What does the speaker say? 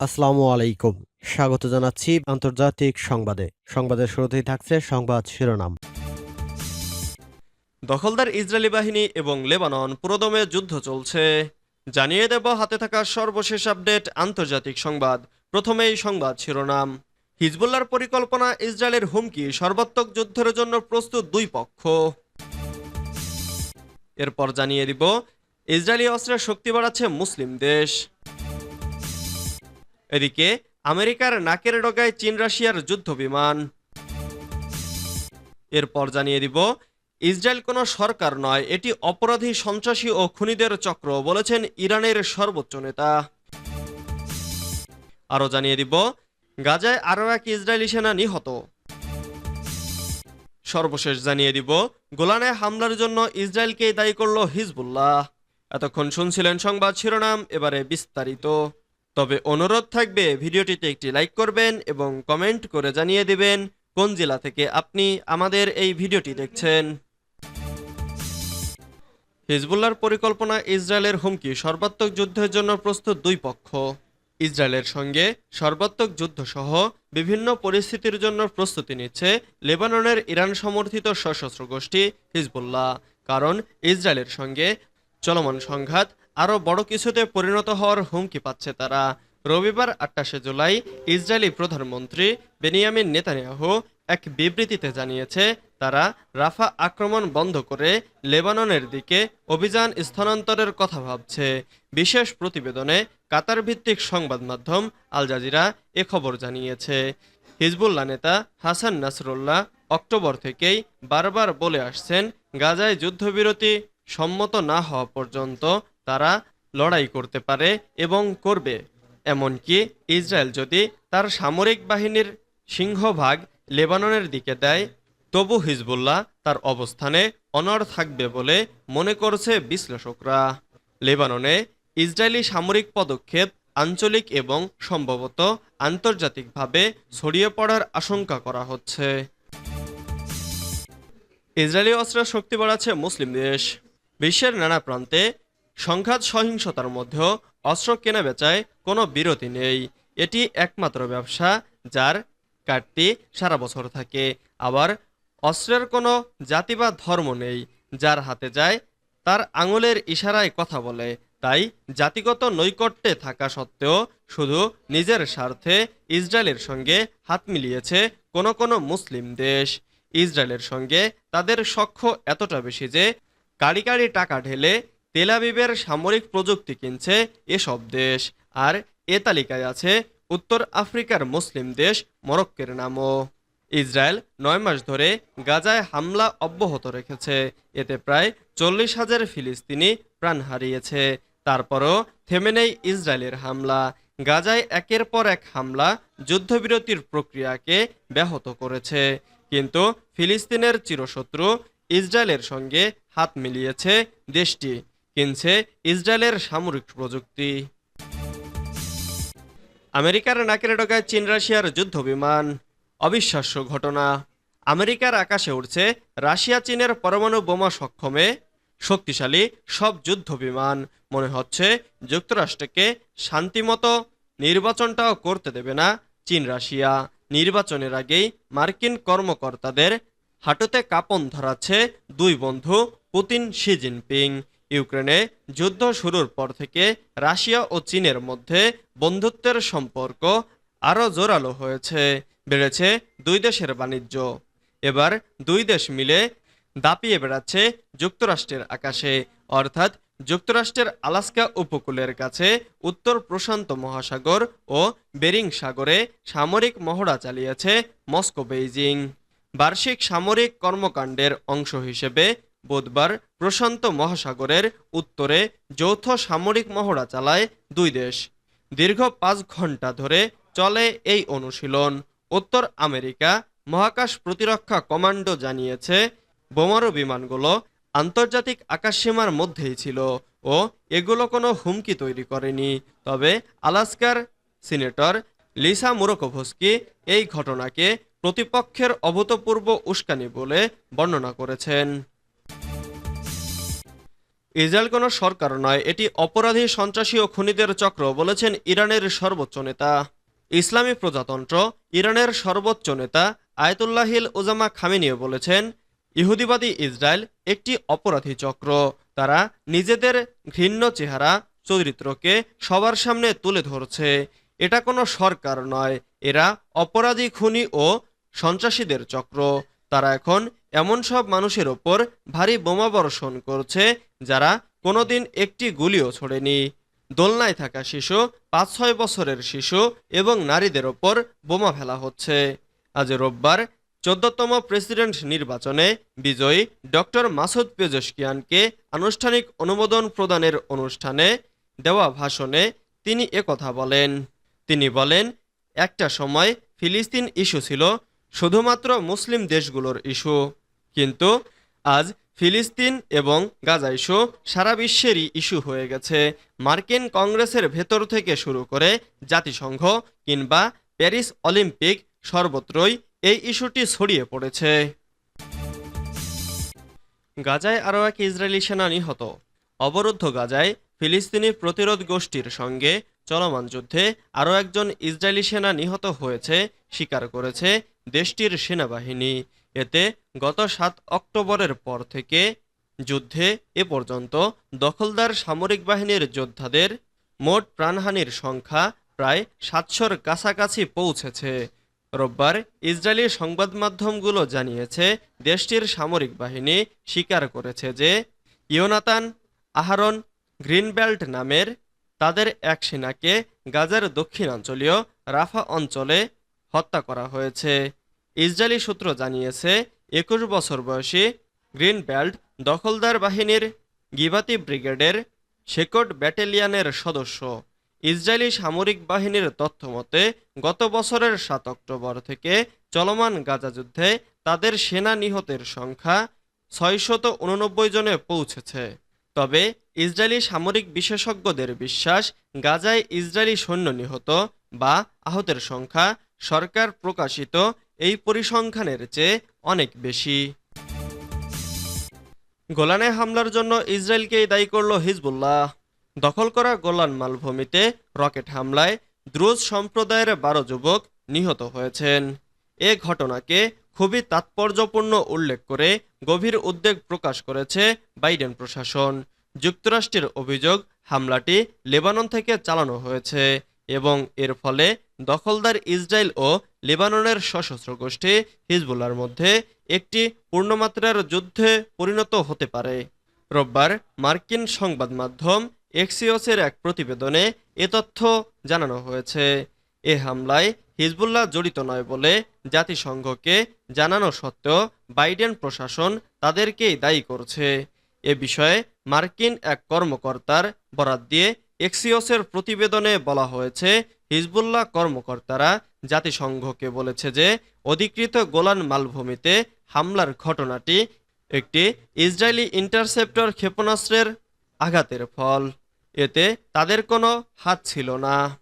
আসসালামু আলাইকুম। স্বাগত জানাচ্ছি আন্তর্জাতিক সংবাদে। সংবাদের শুরুতেই থাকছে সংবাদ শিরোনাম। দখলদার ইসরায়েলি বাহিনী এবং লেবানন পুরোদমে যুদ্ধ চলছে। জানিয়ে দেব হাতে থাকা সর্বশেষ আপডেট আন্তর্জাতিক সংবাদ। প্রথমেই সংবাদ শিরোনাম। হিজবুল্লার পরিকল্পনা ইসরায়েলের হুমকি, সর্বাত্মক যুদ্ধের জন্য প্রস্তুত দুই পক্ষ। এরপর জানিয়ে দিব, ইসরায়েলি অস্ত্রের শক্তি বাড়াচ্ছে মুসলিম দেশ। এদিকে আমেরিকার নাকের ডগায় চীন রাশিয়ার যুদ্ধ বিমান এরপর জানিয়ে দিব, ইসরায়েল কোনো সরকার নয়, এটি অপরাধী সন্ত্রাসী ও খুনিদের চক্র, বলেছেন ইরানের সর্বোচ্চ নেতা। আরও জানিয়ে দিব, গাজায় আরও এক ইসরায়েলি সেনা নিহত। সর্বশেষ জানিয়ে দিব, গোলানে হামলার জন্য ইসরায়েলকেই দায়ী করল হিজবুল্লাহ। এতক্ষণ শুনছিলেন সংবাদ শিরোনাম, এবারে বিস্তারিত। তবে অনুরোধ থাকবে ভিডিওটিতে একটি লাইক করবেন এবং কমেন্ট করে জানিয়ে দিবেন কোন জেলা থেকে আপনি আমাদের এই ভিডিওটি দেখছেন। হিজবুল্লার পরিকল্পনা ইসরায়েলের হুমকি, সর্বাত্মক যুদ্ধের জন্য প্রস্তুত দুই পক্ষ। ইসরায়েলের সঙ্গে সর্বাত্মক যুদ্ধ সহ বিভিন্ন পরিস্থিতির জন্য প্রস্তুতি নিচ্ছে লেবাননের ইরান সমর্থিত সশস্ত্র গোষ্ঠী হিজবুল্লাহ, কারণ ইসরায়েলের সঙ্গে চলমান সংঘাত আরও বড় কিছুতে পরিণত হওয়ার হুমকি পাচ্ছে তারা। রবিবার আটাশে জুলাই ইসরায়েলি প্রধানমন্ত্রী বেনিয়ামিন নেতানিয়াহু এক বিবৃতিতে জানিয়েছে, তারা রাফা আক্রমণ বন্ধ করে লেবাননের দিকে অভিযান স্থানান্তরের কথা ভাবছে। বিশেষ প্রতিবেদনে কাতার ভিত্তিক সংবাদ মাধ্যম আল জাজিরা এ খবর জানিয়েছে। হিজবুল্লাহ নেতা হাসান নাসরুল্লাহ অক্টোবর থেকেই বারবার বলে আসছেন, গাজায় যুদ্ধবিরতি সম্মত না হওয়া পর্যন্ত তারা লড়াই করতে পারে এবং করবে। এমনকি ইসরায়েল যদি তার সামরিক বাহিনীর সিংহভাগ লেবাননের দিকে দেয়, তবু হিজবুল্লাহ তার অবস্থানে অনড় থাকবে বলে মনে করছে বিশ্লেষকরা। লেবাননে ইসরায়েলি সামরিক পদক্ষেপ আঞ্চলিক এবং সম্ভবত আন্তর্জাতিকভাবে ছড়িয়ে পড়ার আশঙ্কা করা হচ্ছে। ইসরায়েলি অস্ত্রের শক্তি বাড়াচ্ছে মুসলিম দেশ। বিশ্বের নানা প্রান্তে সংঘাত সহিংসতার মধ্যেও অস্ত্র কেনা বেচায় কোনো বিরতি নেই। এটি একমাত্র ব্যবসা যার কাটতি সারা বছর থাকে। আবার অস্ত্রের কোনো জাতি বা ধর্ম নেই। যার হাতে যায়, তার আঙুলের ইশারায় কথা বলে। তাই জাতিগত নৈকট্যে থাকা সত্ত্বেও শুধু নিজের স্বার্থে ইসরায়েলের সঙ্গে হাত মিলিয়েছে কোনো কোনো মুসলিম দেশ। ইসরায়েলের সঙ্গে তাদের সখ্য এতটা বেশি যে কাড়ি কাড়ি টাকা ঢেলে তেলাবিবের সামরিক প্রযুক্তি কিনছে এসব দেশ। আর এ তালিকায় আছে উত্তর আফ্রিকার মুসলিম দেশ মরক্কের নামও। ইসরায়েল নয় মাস ধরে গাজায় হামলা অব্যাহত রেখেছে। এতে প্রায় চল্লিশ হাজার ফিলিস্তিনি প্রাণ হারিয়েছে। তারপরও থেমে নেই ইসরায়েলের হামলা। গাজায় একের পর এক হামলা যুদ্ধবিরতির প্রক্রিয়াকে ব্যাহত করেছে। কিন্তু ফিলিস্তিনের চিরশত্রু ইসরায়েলের সঙ্গে হাত মিলিয়েছে দেশটি। কিনছে ইসরায়েলের সামরিক প্রযুক্তি। আমেরিকার নাকের ডগায় চীন রাশিয়ার যুদ্ধ বিমান। অবিশ্বাস্য ঘটনা। আমেরিকার আকাশে উঠছে রাশিয়া চীনের পরমাণু বোমা সক্ষমে। শক্তিশালী সব যুদ্ধ বিমান। মনে হচ্ছে যুক্তরাষ্ট্রকে শান্তিমতো নির্বাচনটাও করতে দেবে না চীন রাশিয়া। নির্বাচনের আগেই মার্কিন কর্মকর্তাদের হাঁটুতে কাপন ধরাচ্ছে দুই বন্ধু, পুতিন, শি জিনপিং। ইউক্রেনে যুদ্ধ শুরুর পর থেকে রাশিয়া ও চীনের মধ্যে বন্ধুত্বের সম্পর্ক আরও জোরালো হয়েছে, বেড়েছে দুই দেশের বাণিজ্য। এবার দুই দেশ মিলে দাপিয়ে বেড়াচ্ছে যুক্তরাষ্ট্রের আকাশে, অর্থাৎ যুক্তরাষ্ট্রের আলাস্কা উপকূলের কাছে উত্তর প্রশান্ত মহাসাগর ও বেরিং সাগরে সামরিক মহড়া চালিয়েছে মস্কো বেইজিং বার্ষিক সামরিক কর্মকাণ্ডের অংশ হিসেবে বুধবার প্রশান্ত মহাসাগরের উত্তরে যৌথ সামরিক মহড়া চালায় দুই দেশ। দীর্ঘ পাঁচ ঘণ্টা ধরে চলে এই অনুশীলন। উত্তর আমেরিকা মহাকাশ প্রতিরক্ষা কমান্ডো জানিয়েছে, বোমারু বিমানগুলো আন্তর্জাতিক আকাশসীমার মধ্যেই ছিল ও এগুলো কোনো হুমকি তৈরি করেনি। তবে আলাস্কার সিনেটর লিসা মুরোকোভস্কি এই ঘটনাকে প্রতিপক্ষের অভূতপূর্ব উস্কানি বলে বর্ণনা করেছেন। ইসরায়েল কোনো সরকার নয়, এটি অপরাধী সন্ত্রাসী ও খুনিদের চক্র বলেছেন ইরানের সর্বোচ্চ নেতা। ইসলামী প্রজাতন্ত্র, ইরানের সর্বোচ্চ নেতা আয়তুল্লাহিল ওজামা খামেনিও বলেছেন, ইহুদিবাদী ইসরায়েল একটি অপরাধী চক্র। তারা নিজেদের ঘৃণ্য চেহারা, চরিত্রকে সবার সামনে তুলে ধরছে। এটা কোনো সরকার নয়, এরা অপরাধী খুনি ও সন্ত্রাসীদের চক্র। তারা এখন এমন সব মানুষের ওপর ভারী বোমা বর্ষণ করছে যারা কোনোদিন একটি গুলিও ছোড়েনি। দোলনায় থাকা শিশু পাঁচ ছয় বছরের শিশু এবং নারীদের ওপর বোমা ফেলা হচ্ছে। আজ রোববার চোদ্দতম প্রেসিডেন্ট নির্বাচনে বিজয়ী ডক্টর মাসুদ পেজস্কিয়ানকে আনুষ্ঠানিক অনুমোদন প্রদানের অনুষ্ঠানে দেওয়া ভাষণে তিনি একথা বলেন। তিনি বলেন, একটা সময় ফিলিস্তিন ইস্যু ছিল, শুধুমাত্র মুসলিম দেশগুলোর ইস্যু। কিন্তু আজ ফিলিস্তিন এবং গাজা ইস্যু সারা বিশ্বেরই ইস্যু হয়ে গেছে। মার্কিন কংগ্রেসের ভেতর থেকে শুরু করে জাতিসংঘ কিংবা প্যারিস অলিম্পিক সর্বত্রই এই ইস্যুটি ছড়িয়ে পড়েছে। গাজায় আরও এক ইসরায়েলি সেনা নিহত। অবরুদ্ধ গাজায় ফিলিস্তিনি প্রতিরোধ গোষ্ঠীর সঙ্গে চলমান যুদ্ধে আরও একজন ইসরায়েলি সেনা নিহত হয়েছে, স্বীকার করেছে দেশটির সেনাবাহিনী এতে গত সাত অক্টোবরের পর থেকে যুদ্ধে এ পর্যন্ত দখলদার সামরিক বাহিনীর যোদ্ধাদের মোট প্রাণহানির সংখ্যা প্রায় সাতশোর কাছাকাছি পৌঁছেছে। রোববার ইসরায়েলি সংবাদ মাধ্যমগুলো জানিয়েছে, দেশটির সামরিক বাহিনী স্বীকার করেছে যে ইয়োনাতান আহারন গ্রিনবেল্ট নামের তাদের এক সেনাকে গাজার দক্ষিণাঞ্চলীয় রাফা অঞ্চলে হত্যা করা হয়েছে। ইসরায়েলি সূত্র জানিয়েছে, একুশ বছর বয়সী গ্রিন বেল্ট দখলদার বাহিনীর গিবাতি ব্রিগেডের শেকট ব্যাটালিয়নের সদস্য। ইসরায়েলি সামরিক বাহিনীর তথ্য মতে, গত বছরের সাত অক্টোবর থেকে চলমান গাজা যুদ্ধে তাদের সেনা নিহতের সংখ্যা ছয়শত উননব্বই জনে পৌঁছেছে। তবে ইসরায়েলি সামরিক বিশেষজ্ঞদের বিশ্বাস, গাজায় ইসরায়েলি সৈন্য নিহত বা আহতের সংখ্যা সরকার প্রকাশিত এই পরিসংখ্যানের চেয়ে অনেক বেশি। গোলানে হামলার জন্য ইসরায়েলকেই দায়ী করল হিজবুল্লাহ। দখল করা গোলান মালভূমিতে রকেট হামলায় দ্রুজ সম্প্রদায়ের বারো যুবক নিহত হয়েছেন। এ ঘটনাকে খুবই তাৎপর্যপূর্ণ উল্লেখ করে গভীর উদ্বেগ প্রকাশ করেছে বাইডেন প্রশাসন। যুক্তরাষ্ট্রের অভিযোগ, হামলাটি লেবানন থেকে চালানো হয়েছে। এবং এর ফলে দখলদার ইসরায়েল ও লেবাননের সশস্ত্র গোষ্ঠী হিজবুল্লার মধ্যে একটি পূর্ণমাত্রার যুদ্ধে পরিণত হতে পারে। রোববার মার্কিন সংবাদ মাধ্যম এক্সিওসের এক প্রতিবেদনে এ তথ্য জানানো হয়েছে। এ হামলায় হিজবুল্লাহ জড়িত নয় বলে জাতিসংঘকে জানানো সত্ত্বেও বাইডেন প্রশাসন তাদেরকেই দায়ী করছে। এ বিষয়ে মার্কিন এক কর্মকর্তার বরাত দিয়ে এক্সিওসের প্রতিবেদনে বলা হয়েছে, হিজবুল্লাহ কর্মকর্তারা জাতিসংঘকে বলেছে যে, অধিকৃত গোলান মালভূমিতে হামলার ঘটনাটি একটি ইসরায়েলি ইন্টারসেপ্টর ক্ষেপণাস্ত্রের আঘাতের ফল। এতে তাদের কোনো হাত ছিল না।